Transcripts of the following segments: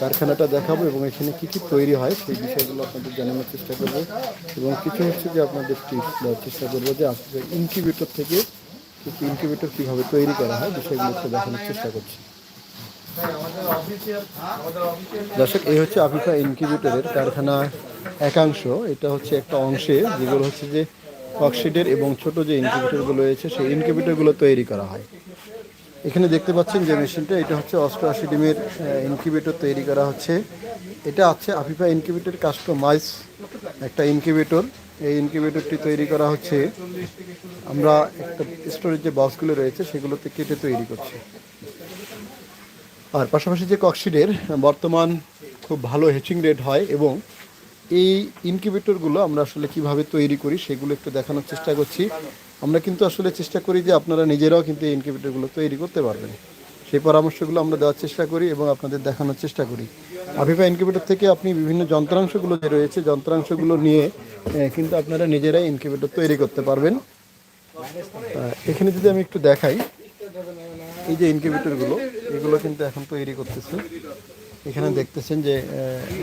কারখানাটা দেখাবো এবং এখানে কি কি তৈরি হয় সেই বিষয়গুলো আপনাদের জানানোর চেষ্টা করব। এবং কিছু হচ্ছে যে আপনাদের টিপস দেওয়ার চেষ্টা করব যে আসলে ইনকিউবেটর থেকে কিছু ইনকিউবেটর কীভাবে তৈরি করা হয় বিষয়গুলো দেখানোর চেষ্টা করছি। দর্শক, এই হচ্ছে আফিফা ইনকিউবেটরের কারখানা একাংশ। এটা হচ্ছে একটা অংশে যেগুলো হচ্ছে যে অক্সিডের এবং ছোট যে ইনকিউবেটরগুলো রয়েছে, সেই ইনকিউবেটরগুলো তৈরি করা হয়। এখানে দেখতে পাচ্ছেন যে মেশিনটা, এটা হচ্ছে অষ্টআশি ডিমের ইনকিউবেটর তৈরি করা হচ্ছে। এটা আছে আফিফা ইনকিউবেটর কাস্টমাইজ একটা ইনকিউবেটর এই ইনকিউবেটরটি তৈরি করা হচ্ছে। আমরা একটা স্টোরেজ যে বক্সগুলো রয়েছে, সেগুলোতে কেটে তৈরি করছি। আর পাশাপাশি যে কক্সিডের, বর্তমান খুব ভালো হেচিং রেট হয় এবং এই ইনকিউবেটরগুলো আমরা আসলে কীভাবে তৈরি করি, সেগুলো একটু দেখানোর চেষ্টা করছি। আমরা কিন্তু আসলে চেষ্টা করি যে আপনারা নিজেরাও কিন্তু এই ইনকিউবেটরগুলো তৈরি করতে পারবেন। সেই পরামর্শগুলো আমরা দেওয়ার চেষ্টা করি এবং আপনাদের দেখানোর চেষ্টা করি। আফিফা ইনকিউবেটর থেকে আপনি বিভিন্ন যন্ত্রাংশগুলো যে রয়েছে, যন্ত্রাংশগুলো নিয়ে কিন্তু আপনারা নিজেরাই ইনকিউবেটর তৈরি করতে পারবেন। এখানে যদি আমি একটু দেখাই, এই যে ইনকিউবেটরগুলো এগুলো কিন্তু এখন তৈরি করতেছে। এখানে দেখতেছেন যে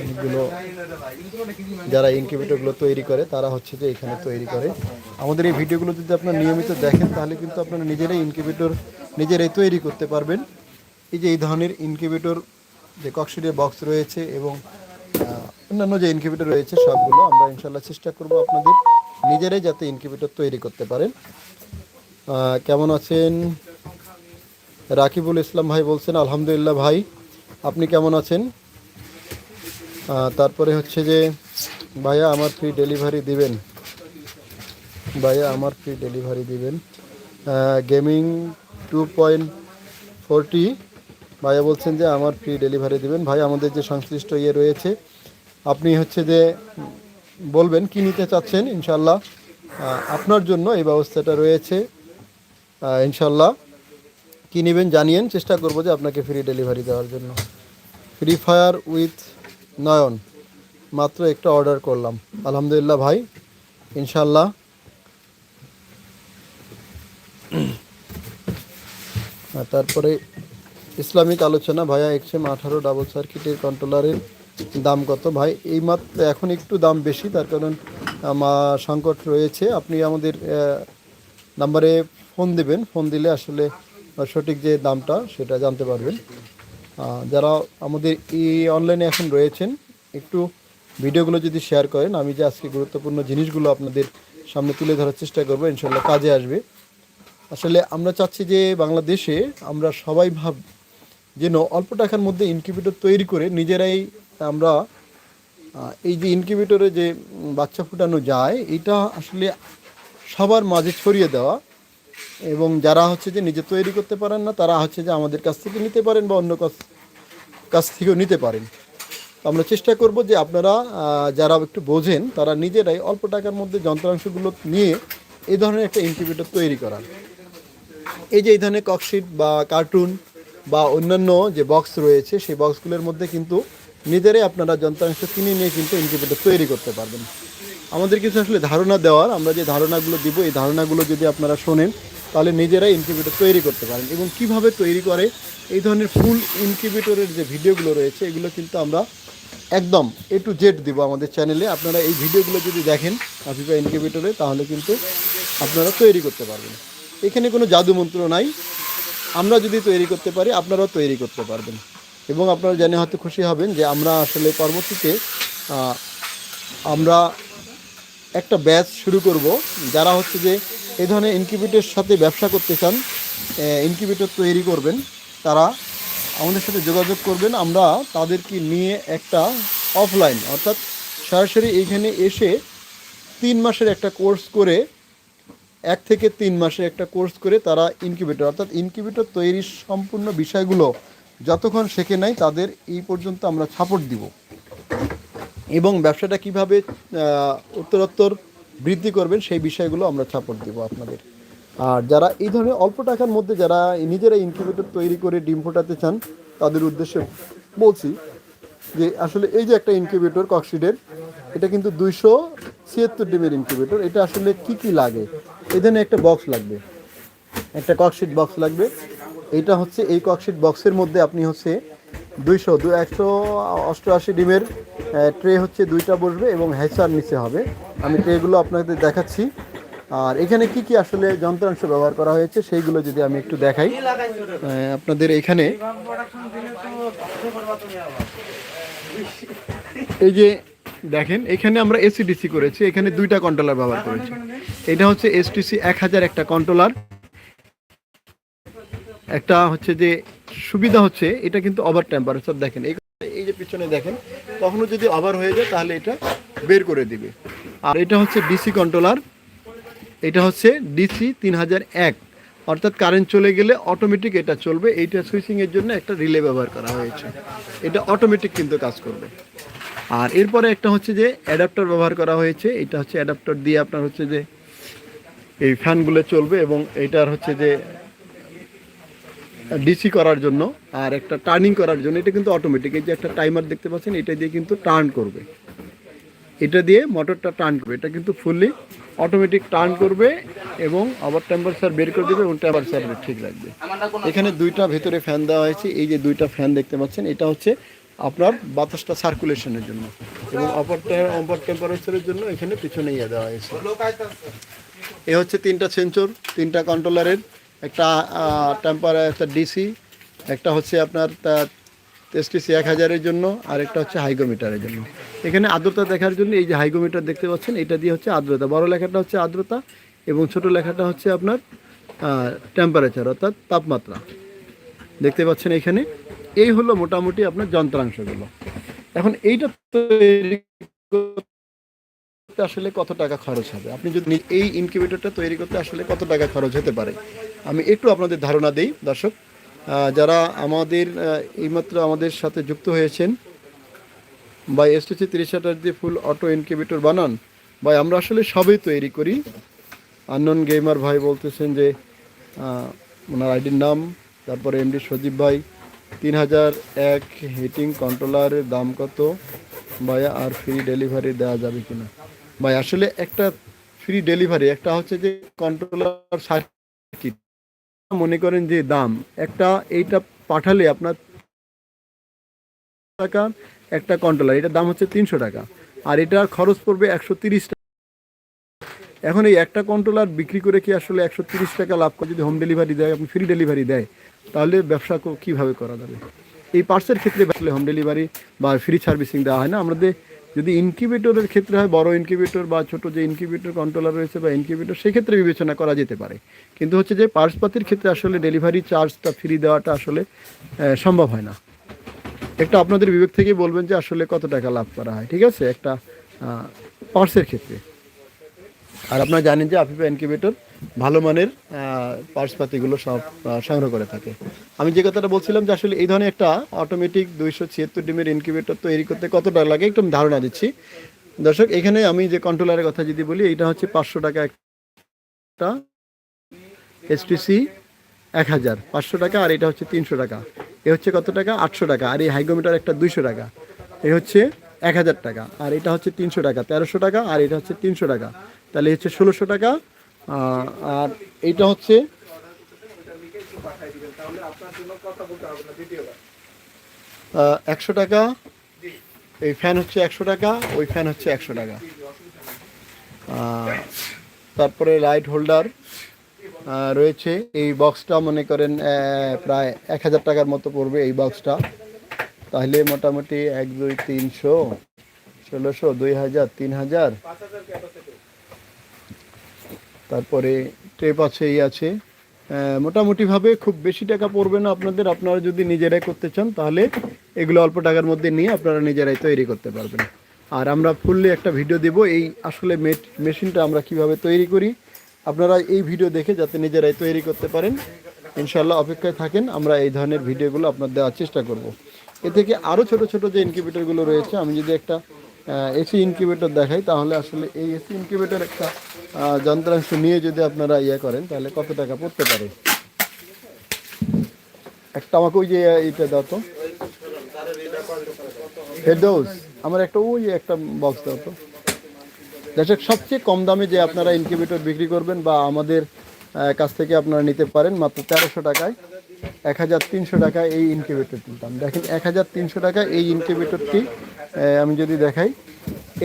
অনেকগুলো যারা ইনকিউবেটরগুলো তৈরি করে, তারা হচ্ছে যে এখানে তৈরি করে। আমাদের এই ভিডিওগুলো যদি আপনারা নিয়মিত দেখেন, তাহলে কিন্তু আপনারা নিজেরাই ইনকিউবেটর নিজেরাই তৈরি করতে পারবেন। এই যে এই ধরনের ইনকিউবেটর যে কক্সিডের বক্স রয়েছে এবং অন্যান্য যে ইনকিউবেটর রয়েছে, সবগুলো আমরা ইনশাল্লাহ চেষ্টা করব আপনাদের নিজেরাই যাতে ইনকিউবেটর তৈরি করতে পারেন। কেমন আছেন? রাকিবুল ইসলাম ভাই বলছেন, আলহামদুলিল্লাহ ভাই। আপনি কেমন আছেন? তারপরে হচ্ছে যে, ভাইয়া আমার ফ্রি ডেলিভারি দিবেন। ভাইয়া আমার ফ্রি ডেলিভারি দিবেন। গেমিং টু পয়েন্ট ফোরটি ভাইয়া বলছেন যে আমার ফ্রি ডেলিভারি দিবেন। ভাই, আমাদের যে সংশ্লিষ্ট ইয়ে রয়েছে, আপনি হচ্ছে যে বলবেন কি নিতে চাচ্ছেন ইনশাল্লাহ আপনার জন্য এই ব্যবস্থাটা রয়েছে। ইনশাল্লাহ কী নেবেন জানিয়েন, চেষ্টা করব যে আপনাকে ফ্রি ডেলিভারি দেওয়ার জন্য। ফ্রি ফায়ার উইথ নয়ন মাত্র একটা অর্ডার করলাম। আলহামদুলিল্লাহ ভাই ইনশাল্লাহ তারপরে ইসলামিক আলোচনা ভাইয়া এক্সএম আঠারো ডাবল সার্কিটের কন্ট্রোলারের দাম কত? ভাই, এই মাত্র এখন একটু দাম বেশি, তার কারণ আমার সংকট রয়েছে। আপনি আমাদের নাম্বারে ফোন দিবেন। ফোন দিলে আসলে সঠিক যে দামটা, সেটা জানতে পারবেন। যারা আমাদের এই অনলাইনে এখন রয়েছেন, একটু ভিডিওগুলো যদি শেয়ার করেন, আমি যে আজকে গুরুত্বপূর্ণ জিনিসগুলো আপনাদের সামনে তুলে ধরার চেষ্টা করব ইনশাল্লাহ কাজে আসবে। আসলে আমরা চাচ্ছি যে বাংলাদেশে আমরা সবাই ভাব, যেন অল্প টাকার মধ্যে ইনকিউবেটর তৈরি করে নিজেরাই আমরা এই যে ইনকিউবেটরে যে বাচ্চা ফুটানো যায়, এটা আসলে সবার মাঝে ছড়িয়ে দেওয়া। এবং যারা হচ্ছে যে নিজে তৈরি করতে পারেন না, তারা হচ্ছে যে আমাদের কাছ থেকে নিতে পারেন বা অন্য কাছ কাছ থেকেও নিতে পারেন। আমরা চেষ্টা করব যে আপনারা যারা একটু বোঝেন, তারা নিজেরাই অল্প টাকার মধ্যে যন্ত্রাংশগুলো নিয়ে এই ধরনের একটা ইনকিউবেটর তৈরি করার এই যে এই ধরনের ককশিট বা কার্টুন বা অন্যান্য যে বক্স রয়েছে, সেই বক্সগুলোর মধ্যে কিন্তু নিজেরাই আপনারা যন্ত্রাংশ কিনে নিয়ে কিন্তু ইনকিউবেটর তৈরি করতে পারবেন। আমাদের কিছু আসলে ধারণা দেওয়ার, আমরা যে ধারণাগুলো দিব, এই ধারণাগুলো যদি আপনারা শোনেন, তাহলে নিজেরাই ইনকিউবেটর তৈরি করতে পারেন। এবং কীভাবে তৈরি করে, এই ধরনের ফুল ইনকিউবেটরের যে ভিডিওগুলো রয়েছে, এগুলো কিন্তু আমরা একদম এ টু জেড দিব আমাদের চ্যানেলে আপনারা এই ভিডিওগুলো যদি দেখেন আফিফা ইনকিউবেটরে তাহলে কিন্তু আপনারা তৈরি করতে পারবেন। এখানে কোনো জাদু মন্ত্র নাই। আমরা যদি তৈরি করতে পারি, আপনারাও তৈরি করতে পারবেন। এবং আপনারা জেনে হয়তো খুশি হবেন যে আমরা আসলে পরবর্তীতে আমরা একটা ব্যাচ শুরু করব, যারা হচ্ছে যে এই ধরনের ইনকিউবেটরের সাথে ব্যবসা করতে চান ইনকিউবেটর তৈরি করবেন, তারা আমাদের সাথে যোগাযোগ করবেন, আমরা তাদেরকে নিয়ে একটা অফলাইন অর্থাৎ সরাসরি এইখানে এসে তিন মাসের একটা কোর্স করে, এক থেকে তিন মাসে একটা কোর্স করে তারা ইনকিউবেটর, অর্থাৎ ইনকিউবেটর তৈরির সম্পূর্ণ বিষয়গুলো যতক্ষণ শেখে নাই তাদের এই পর্যন্ত আমরা সাপোর্ট দিব। এবং ব্যবসাটা কীভাবে উত্তরোত্তর বৃদ্ধি করবেন সেই বিষয়গুলো আমরা সাপোর্ট দিব আপনাদের। আর যারা এই ধরনের অল্প টাকার মধ্যে যারা নিজেরা ইনকিউবেটর তৈরি করে ডিম ফোটাতে চান, তাদের উদ্দেশ্যে বলছি যে আসলে এই যে একটা ইনকিউবেটর কক্সিডের এটা কিন্তু দুইশো ছিয়াত্তর ডিমের ইনকিউবেটর এটা আসলে কি কি লাগে? এই ধরনের একটা বক্স লাগবে। একটা ককশিট বক্স লাগবে। এটা হচ্ছে এই ককশিট বক্সের মধ্যে আপনি হচ্ছে দুইশো, দু, একশো অষ্টআশি ডিমের ট্রে হচ্ছে দুইটা বসবে এবং হ্যাচার নিচে হবে। আমি ট্রেগুলো আপনাদের দেখাচ্ছি। আর এখানে কি কি আসলে যন্ত্রাংশ ব্যবহার করা হয়েছে, সেইগুলো যদি আমি একটু দেখাই। আপনাদের এখানে এই যে দেখেন, এখানে আমরা এসিডিসি করেছি, এখানে দুইটা কন্ট্রোলার ব্যবহার করেছি। এটা হচ্ছে এসটিসি এক হাজার একটা কন্ট্রোলার একটা হচ্ছে যে সুবিধা হচ্ছে, এটা কিন্তু ওভার টেম্পারেচার দেখেন। এই এই যে পিছনে দেখেন, কখনো যদি ওভার হয়ে যায়, তাহলে এটা বের করে দিবে। আর এটা হচ্ছে ডিসি কন্ট্রোলার এটা হচ্ছে ডিসি তিন হাজার এক। অর্থাৎ কারেন্ট চলে গেলে অটোমেটিক এটা চলবে। এইটা সুইচিং এর জন্য একটা রিলে ব্যবহার করা হয়েছে। এটা অটোমেটিক কিন্তু কাজ করবে। আর এরপরে একটা হচ্ছে যে অ্যাডাপ্টার ব্যবহার করা হয়েছে। এটা হচ্ছে অ্যাডাপ্টার দিয়ে আপনার হচ্ছে যে এই ফ্যানগুলো চলবে এবং এটার হচ্ছে যে ডিসি করার জন্য আর একটা টার্নিং করার জন্য। এটা কিন্তু অটোমেটিক এই যে একটা টাইমার দেখতে পাচ্ছেন, এটা দিয়ে কিন্তু টার্ন করবে। এটা দিয়ে মোটরটা টার্ন করবে। এটা কিন্তু ফুললি অটোমেটিক টার্ন করবে এবং আবার টেম্পারেচার বের করে দেবে এবং টেম্পারেচার ঠিক রাখবে। এখানে দুইটা ভেতরে ফ্যান দেওয়া হয়েছে। এই যে দুইটা ফ্যান দেখতে পাচ্ছেন, এটা হচ্ছে আপনার বাতাসটা সার্কুলেশনের জন্য। এবং অপার অপার টেম্পারেচারের জন্য এখানে পিছনে ইয়ে দেওয়া হয়েছে। এ হচ্ছে তিনটা সেন্সর তিনটা কন্ট্রোলারের একটা টেম্পারেচার ডিসি একটা হচ্ছে আপনার এসটিসি এক হাজারের জন্য, আর একটা হচ্ছে হাইগোমিটারের জন্য। এখানে আর্দ্রতা দেখার জন্য এই যে হাইগোমিটার দেখতে পাচ্ছেন, এটা দিয়ে হচ্ছে আর্দ্রতা। বড় লেখাটা হচ্ছে আর্দ্রতা এবং ছোট লেখাটা হচ্ছে আপনার টেম্পারেচার অর্থাৎ তাপমাত্রা। দেখতে পাচ্ছেন এখানে? এই হলো মোটামুটি আপনার যন্ত্রাংশগুলো। এখন এইটা তৈরি আসলে কত টাকা খরচ হবে? আপনি যদি এই ইনকিউবেটরটা তৈরি করতে আসলে কত টাকা খরচ হতে পারে? আমি একটু আপনাদের ধারণা দেই, দর্শক। যারা আমাদের এইমাত্র আমাদের সাথে যুক্ত হয়েছেন, বা এসটিসি তিরিশ হাজার দিয়ে ফুল অটো ইনকিউবেটর বানান, বা আমরা আসলে সবই তৈরি করি। আননন গেমার ভাই বলতেছেন যে ওনার আইডির নাম, তারপরে এমডি সজীব ভাই, তিন হাজার এক হিটিং কন্ট্রোলারের দাম কত, ভাইয়া, আর ফ্রি ডেলিভারি দেওয়া যাবে কিনা? ভাই, আসলে একটা ফ্রি ডেলিভারি, একটা হচ্ছে যে কন্ট্রোলার সার্কিট। মনে করেন যে দাম, একটা এইটা পাঠালে আপনার টাকা, একটা কন্ট্রোলার, এটার দাম হচ্ছে তিনশো টাকা, আর এটার খরচ পড়বে একশো তিরিশ টাকা। এখন এই একটা কন্ট্রোলার বিক্রি করে কি আসলে একশো তিরিশ টাকা লাভ করে যদি হোম ডেলিভারি দেয়, আপনি ফ্রি ডেলিভারি দেয়, তাহলে ব্যবসা কীভাবে করা যাবে? এই পার্টসের ক্ষেত্রে হোম ডেলিভারি বা ফ্রি সার্ভিসিং দেওয়া হয় না, আমাদের যদি ইনকিউবেটরের ক্ষেত্রে হয়, বড় ইনকিউবেটর বা ছোট যে ইনকিউবেটর কন্ট্রোলার রয়েছে বা ইনকিউবেটর সেক্ষেত্রে বিবেচনা করা যেতে পারে। কিন্তু হচ্ছে যে পার্টসপাতির ক্ষেত্রে আসলে ডেলিভারি চার্জটা ফ্রি দেওয়াটা আসলে সম্ভব হয় না। একটা আপনাদের বিবেক থেকেই বলবেন যে আসলে কত টাকা লাভ করা হয়, ঠিক আছে? একটা পার্সের ক্ষেত্রে। আর আপনারা জানেন যে আফিফা ইনকিউবেটর ভালো মানের পার্সপাতিগুলো সব সংগ্রহ করে থাকে। আমি যে কথাটা বলছিলাম যে আসলে এই ধরনের একটা অটোমেটিক দুইশো ছিয়াত্তর ডিমের ইনকিউবেটর তৈরি করতে কত টাকা লাগে, একটু ধারণা দিচ্ছি। দর্শক, এখানে আমি যে কন্ট্রোলারের কথা যদি বলি এটা হচ্ছে পাঁচশো টাকা একটা এসটিসি এক হাজার, পাঁচশো টাকা আর এটা হচ্ছে তিনশো টাকা। এ হচ্ছে কত টাকা? আটশো টাকা। আর এই হাইগোমিটার একটা দুইশো টাকা। এ হচ্ছে এক হাজার টাকা। আর এটা হচ্ছে তিনশো টাকা, তেরোশো টাকা। আর এটা হচ্ছে তিনশো টাকা। তাহলে হচ্ছে ষোলোশো টাকা। আর এইটা হচ্ছে একশো টাকা। এই ফ্যান হচ্ছে একশো টাকা, ওই ফ্যান হচ্ছে একশো টাকা। তারপরে লাইট হোল্ডার রয়েছে। এই বক্সটা মনে করেন প্রায় এক হাজার টাকার মতো পড়বে এই বক্সটা তাহলে মোটামুটি এক, দুই, তিনশো, ষোলোশো, দুই হাজার, তিন হাজার। তারপরে টেপ আছে। এই আছে মোটামুটিভাবে খুব বেশি টাকা পড়বে না আপনাদের। আপনারা যদি নিজেরাই করতে চান, তাহলে এগুলো অল্প টাকার মধ্যে নিয়ে আপনারা নিজেরাই তৈরি করতে পারবেন। আর আমরা ফুললি একটা ভিডিও দেব, এই আসলে মেশিনটা আমরা কীভাবে তৈরি করি। আপনারা এই ভিডিও দেখে যাতে নিজেরাই তৈরি করতে পারেন। ইনশাল্লাহ অপেক্ষায় থাকেন, আমরা এই ধরনের ভিডিওগুলো আপনার দেওয়ার চেষ্টা করব। এ থেকে আরও ছোট ছোট যে ইনকিউবেটরগুলো রয়েছে, আমি যদি একটা এসি ইনকিউবেটর দেখাই, তাহলে আসলে এই এসি ইনকিউবেটর একটা যন্ত্রাংশ নিয়ে যদি আপনারা ইয়ে করেন, তাহলে কত টাকা পড়তে পারে? একটা আমাকে ওই যে এইটা দাও তো। ফেরদৌস আমার একটা ওই একটা বক্স দাও তো। দর্শক সবচেয়ে কম দামে যে আপনারা ইনকিউবেটর বিক্রি করবেন বা আমাদের কাছ থেকে আপনারা নিতে পারেন, মাত্র তেরোশো টাকায়, এক হাজার তিনশো টাকা এই ইনকিউবেটরটির দাম। দেখেন, এক হাজার তিনশো টাকা এই ইনকিউবেটরটি আমি যদি দেখাই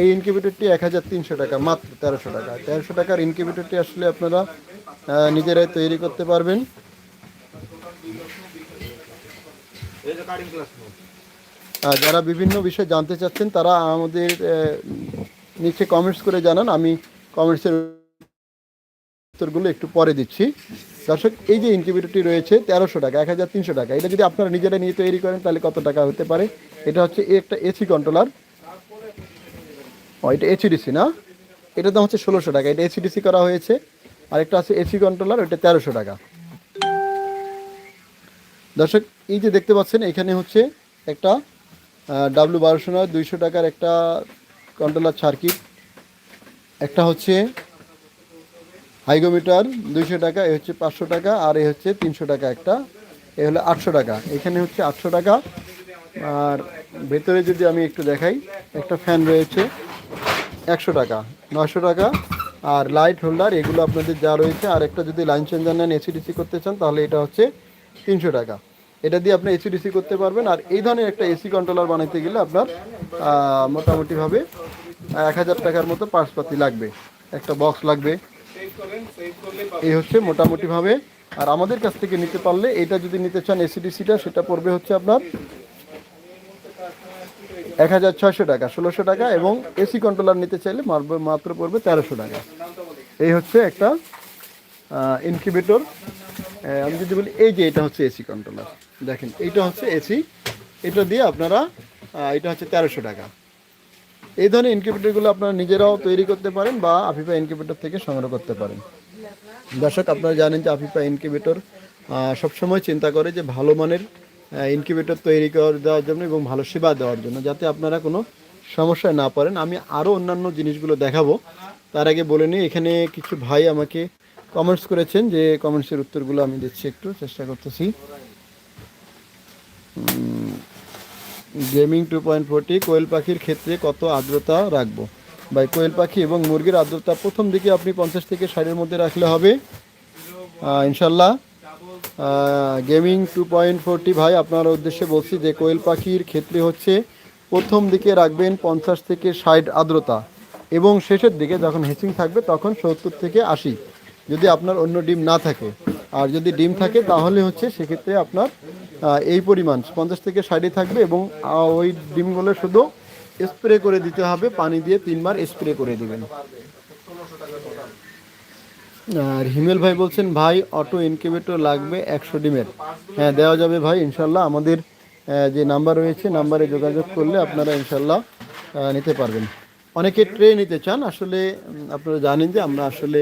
এই ইনকিউবেটরটি এক হাজার তিনশো টাকা, মাত্র তেরোশো টাকা। তেরোশো টাকার ইনকিউবেটরটি আসলে আপনারা নিজেরাই তৈরি করতে পারবেন। যারা বিভিন্ন বিষয়ে জানতে চাচ্ছেন, তারা আমাদের নিচে কমেন্টস করে জানান। আমি কমেন্টসের উত্তরগুলো একটু পরে দিচ্ছি। দর্শক, এই যে ইনকিউবেটরটি রয়েছে, তেরোশো টাকা, এক হাজার তিনশো টাকা। এটা যদি আপনারা নিজেরা নিয়ে তৈরি করেন, তাহলে কত টাকা হতে পারে? এটা হচ্ছে একটা এসি কন্ট্রোলার ও, এটা এইচডিসি না? এটার দাম হচ্ছে ষোলোশো টাকা। এটা এইচডিসি করা হয়েছে। আর একটা আছে এসি কন্ট্রোলার ওইটা তেরোশো টাকা। দর্শক, এই যে দেখতে পাচ্ছেন, এখানে হচ্ছে একটা ডাব্লু বারোশো নয়, দুইশো টাকার একটা কন্ট্রোলার সার্কিট একটা হচ্ছে হাইগোমিটার, দুইশো টাকা, এ হচ্ছে পাঁচশো টাকা, আর এ হচ্ছে তিনশো টাকা একটা। এ হলো আটশো টাকা। এখানে হচ্ছে আটশো টাকা। আর ভেতরে যদি আমি একটু দেখাই, একটা ফ্যান রয়েছে। একশো টাকা নশো টাকা। আর লাইট হোল্ডার এগুলো আপনাদের যা রয়েছে, আর একটা যদি লাইন চেঞ্জার নেন এসিডিসি করতে চান, তাহলে এটা হচ্ছে তিনশো টাকা। এটা দিয়ে আপনি এসিডিসি করতে পারবেন, আর এই ধরনের একটা এসি কন্ট্রোলার বানাইতে গেলে আপনার মোটামুটিভাবে এক হাজার টাকার মতো পার্সপাতি লাগবে। একটা বক্স লাগবে। এই হচ্ছে মোটামুটিভাবে। আর আমাদের কাছ থেকে নিতে পারলে, এটা যদি নিতে চান এসিডিসিটা সেটা পড়বে হচ্ছে আপনার এক হাজার ছয়শো টাকা, ষোলোশো টাকা এবং এসি কন্ট্রোলার নিতে চাইলে মাত্র পড়বে তেরোশো টাকা। এই হচ্ছে একটা ইনকিউবেটর আমি যদি বলি, এই যে এটা হচ্ছে এসি কন্ট্রোলার দেখেন, এইটা হচ্ছে এসি। এটা দিয়ে আপনারা এটা হচ্ছে তেরোশো টাকা। এই ধরনের ইনকিউবেটরগুলো আপনারা নিজেরাও তৈরি করতে পারেন বা আফিফা ইনকিউবেটর থেকে সংগ্রহ করতে পারেন। দর্শক, আপনারা জানেন যে আফিফা ইনকিউবেটর সবসময় চিন্তা করে যে ভালো মানের ইনকিউবেটর তৈরি করে দেওয়ার জন্য এবং ভালো সেবা দেওয়ার জন্য, যাতে আপনারা কোনো সমস্যায় না পড়েন। আমি আরও অন্যান্য জিনিসগুলো দেখাবো। তার আগে বলে নিই, এখানে কিছু ভাই আমাকে কমেন্টস করেছেন যে কমেন্টসের উত্তরগুলো আমি দিচ্ছি একটু, চেষ্টা করতেছি। গেমিং টু পয়েন্ট ফোরটি কোয়েল পাখির ক্ষেত্রে কত আর্দ্রতা রাখব? ভাই, কোয়েল পাখি এবং মুরগির আর্দ্রতা প্রথম দিকে আপনি পঞ্চাশ থেকে ষাটের মধ্যে রাখলে হবে। ইনশাল্লাহ। গেমিং টু পয়েন্ট ফোরটি ভাই, আপনার উদ্দেশ্যে বলছি যে কোয়েল পাখির ক্ষেত্রে হচ্ছে প্রথম দিকে রাখবেন পঞ্চাশ থেকে ষাট আর্দ্রতা এবং শেষের দিকে যখন হেচিং থাকবে তখন সত্তর থেকে আশি, যদি আপনার অন্য ডিম না থাকে। আর যদি ডিম থাকে তাহলে হচ্ছে সেক্ষেত্রে আপনার এই পরিমাণ পঞ্চাশ থেকে ষাটই থাকবে এবং ওই ডিমগুলো শুধু স্প্রে করে দিতে হবে, পানি দিয়ে তিনবার স্প্রে করে দিবেন। আর হিমেল ভাই বলছেন, ভাই, অটো ইনকিউবেটর লাগবে একশো ডিমের। হ্যাঁ দেওয়া যাবে ভাই, ইনশাল্লাহ। আমাদের যে নাম্বার রয়েছে নাম্বারে যোগাযোগ করলে আপনারা ইনশাল্লাহ নিতে পারবেন। অনেকে ট্রে নিতে চান, আসলে আপনারা জানেন যে আমরা আসলে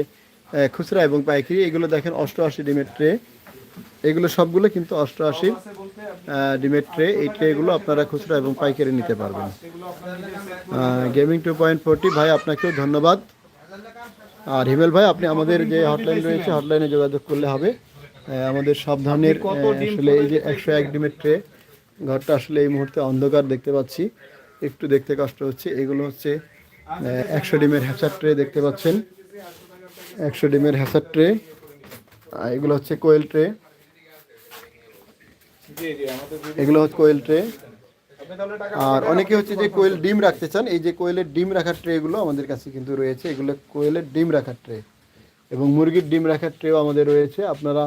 খুচরা এবং পাইকারি, এগুলো দেখেন অষ্টআশি ডিমের ট্রে এগুলো সবগুলো কিন্তু অষ্টআশি ডিমের ট্রে এই ট্রেগুলো আপনারা খুচরা এবং পাইকারি নিতে পারবেন। গেমিং টু পয়েন্ট ফোরটি ভাই, আপনাকেও ধন্যবাদ। আর হিমেল ভাই, আপনি আমাদের যে হটলাইন রয়েছে হটলাইনে যোগাযোগ করলে হবে। আমাদের সব ধরনের আসলে এই যে একশো এক ডিমের ট্রে ঘরটা আসলে এই মুহূর্তে অন্ধকার দেখতে পাচ্ছি। একটু দেখতে কষ্ট হচ্ছে। এগুলো হচ্ছে একশো ডিমের হ্যাচার ট্রে দেখতে পাচ্ছেন। একশো ডিমের হ্যাচার ট্রে এগুলো হচ্ছে কোয়েল ট্রে এগুলো হচ্ছে কোয়েল ট্রে আর অনেকে হচ্ছে যে কোয়েল ডিম রাখতে চান এই যে কোয়েলের ডিম রাখার ট্রেগুলো আমাদের কাছে কিন্তু রয়েছে এগুলো কোয়েলের ডিম রাখার ট্রে এবং মুরগির ডিম রাখার ট্রেও আমাদের রয়েছে। আপনারা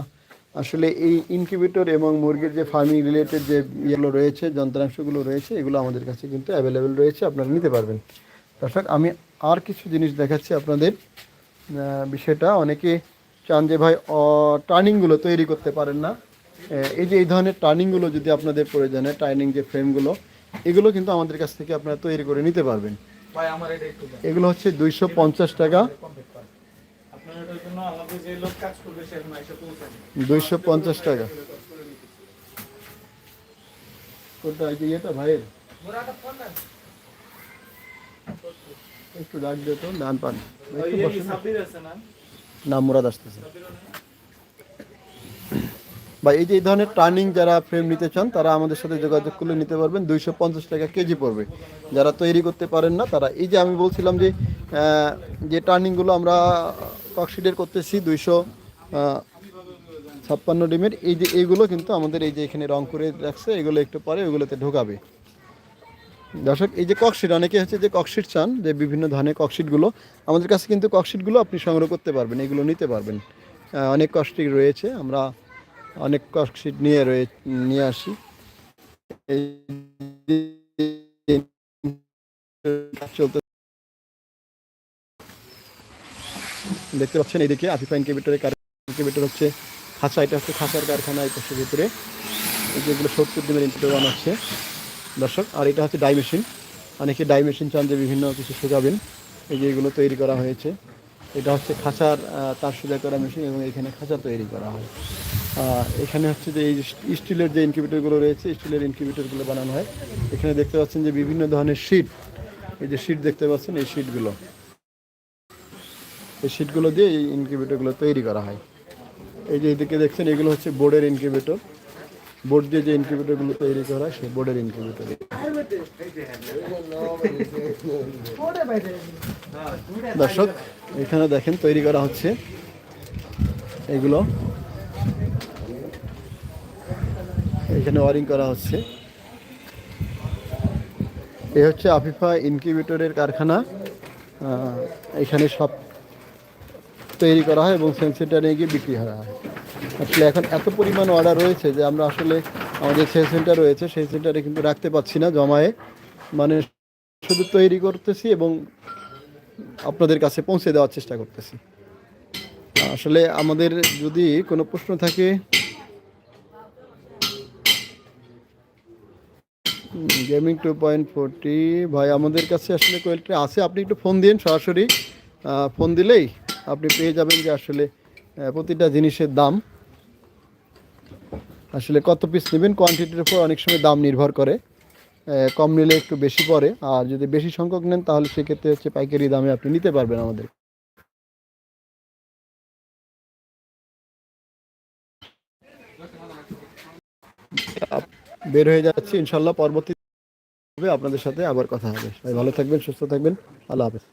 আসলে এই ইনকিউবেটর এবং মুরগির যে ফার্মিং রিলেটেড যে ইয়েগুলো রয়েছে যন্ত্রাংশগুলো রয়েছে এগুলো আমাদের কাছে কিন্তু অ্যাভেলেবেল রয়েছে আপনারা নিতে পারবেন। দর্শক আমি আর কিছু জিনিস দেখাচ্ছি আপনাদের। বিষয়টা অনেকে চান যে ভাই টার্নিংগুলো তৈরি করতে পারেন না। এই যে এই ধরনের টার্নিংগুলো যদি আপনাদের প্রয়োজন হয় টার্নিং যে ফ্রেমগুলো এগুলো কিন্তু আমাদের কাছ থেকে আপনারা তৈরি করে নিতে পারবেন। এগুলো হচ্ছে দুইশো পঞ্চাশ টাকা। দুইশো পঞ্চাশ টাকা। কোনটা ইয়েটা ভাইয়ের? একটু ডাক দিও তো ডান পান। না? মুরাদ আসতেছে। বা এই যে এই ধরনের টার্নিং যারা ফ্রেম নিতে চান, তারা আমাদের সাথে যোগাযোগ করলে নিতে পারবেন। দুইশো পঞ্চাশ টাকা কেজি পড়বে। যারা তৈরি করতে পারেন না, তারা এই যে আমি বলছিলাম যে যে টার্নিংগুলো আমরা কক্সিডের করতেছি, দুইশো ছাপ্পান্ন ডিমের, এই যে এইগুলো কিন্তু আমাদের এই যে এখানে রং করে রাখছে, এগুলো একটু পরে ওগুলোতে ঢোকাবে। দর্শক, এই যে ককশিট অনেকে হচ্ছে যে ককশিট চান, যে বিভিন্ন ধরনের ককশিটগুলো আমাদের কাছে কিন্তু ককশিটগুলো আপনি সংগ্রহ করতে পারবেন, এগুলো নিতে পারবেন। অনেক ককশিট রয়েছে, আমরা অনেক ককশিট নিয়ে রয়ে, নিয়ে আসি। চলতে দেখতে পাচ্ছেন এইদিকে আফিফা ইনকিউবেটরের ইনকিউবেটর হচ্ছে। খাঁচা এটা হচ্ছে খাঁচার কারখানা এই পাশের ভিতরে। যেগুলো সত্তর দিনের ইনকিউবেটর বানাচ্ছে দর্শক, আর এটা হচ্ছে ডাই মেশিন অনেকে ডাই মেশিন চান যে বিভিন্ন কিছু সোজাবেন। এই যে এগুলো তৈরি করা হয়েছে। এটা হচ্ছে খাঁচার তার সোজা করা মেশিন এবং এখানে খাঁচা তৈরি করা হয়। এখানে হচ্ছে যে এই স্টিলের যে ইনকিউবেটরগুলো রয়েছে, স্টিলের ইনকিউবেটরগুলো বানানো হয়। এখানে দেখতে পাচ্ছেন যে বিভিন্ন ধরনের শিট এই যে শিট দেখতে পাচ্ছেন, এই শিটগুলো এই শিটগুলো দিয়ে এই ইনকিউবেটরগুলো তৈরি করা হয়। এই যে এদিকে দেখছেন, এগুলো হচ্ছে বোর্ডের ইনকিউবেটর বোর্ড দিয়ে যে ইনকিউবেটরগুলো তৈরি করা হয়, সেই বোর্ডের ইনকিউবেটর দর্শক, এখানে দেখেন, তৈরি করা হচ্ছে এগুলো। এখানে ওয়ারিং করা হচ্ছে। এ হচ্ছে আফিফা ইনকিউবেটরের কারখানা। এখানে সব তৈরি করা হয় এবং সেন্টারে গিয়ে বিক্রি করা হয়। আসলে এখন এত পরিমাণ অর্ডার রয়েছে যে আমরা আসলে আমাদের সেল সেন্টার রয়েছে, সেই সেন্টারে কিন্তু রাখতে পারছি না জমায়ে। মানে শুধু তৈরি করতেছি এবং আপনাদের কাছে পৌঁছে দেওয়ার চেষ্টা করতেছি। আসলে আমাদের যদি কোনো প্রশ্ন থাকে গেমিং টু পয়েন্ট ফোরটি। ভাই, আমাদের কাছে আসলে কোয়েলটা আছে। আপনি একটু ফোন দিন সরাসরি। ফোন দিলেই আপনি পেয়ে যাবেন যে আসলে প্রতিটা জিনিসের দাম। আসলে কত পিস নেবেন কোয়ান্টিটির উপর অনেক সময় দাম নির্ভর করে। কম নিলে একটু বেশি পড়ে। আর যদি বেশি সংখ্যক নেন, তাহলে সেক্ষেত্রে হচ্ছে পাইকারি দামে আপনি নিতে পারবেন আমাদের। বের হয়ে যাচ্ছি, ইনশাল্লাহ পরবর্তী আপনাদের সাথে আবার কথা হবে। সবাই ভালো থাকবেন, সুস্থ থাকবেন। আল্লাহ হাফেজ।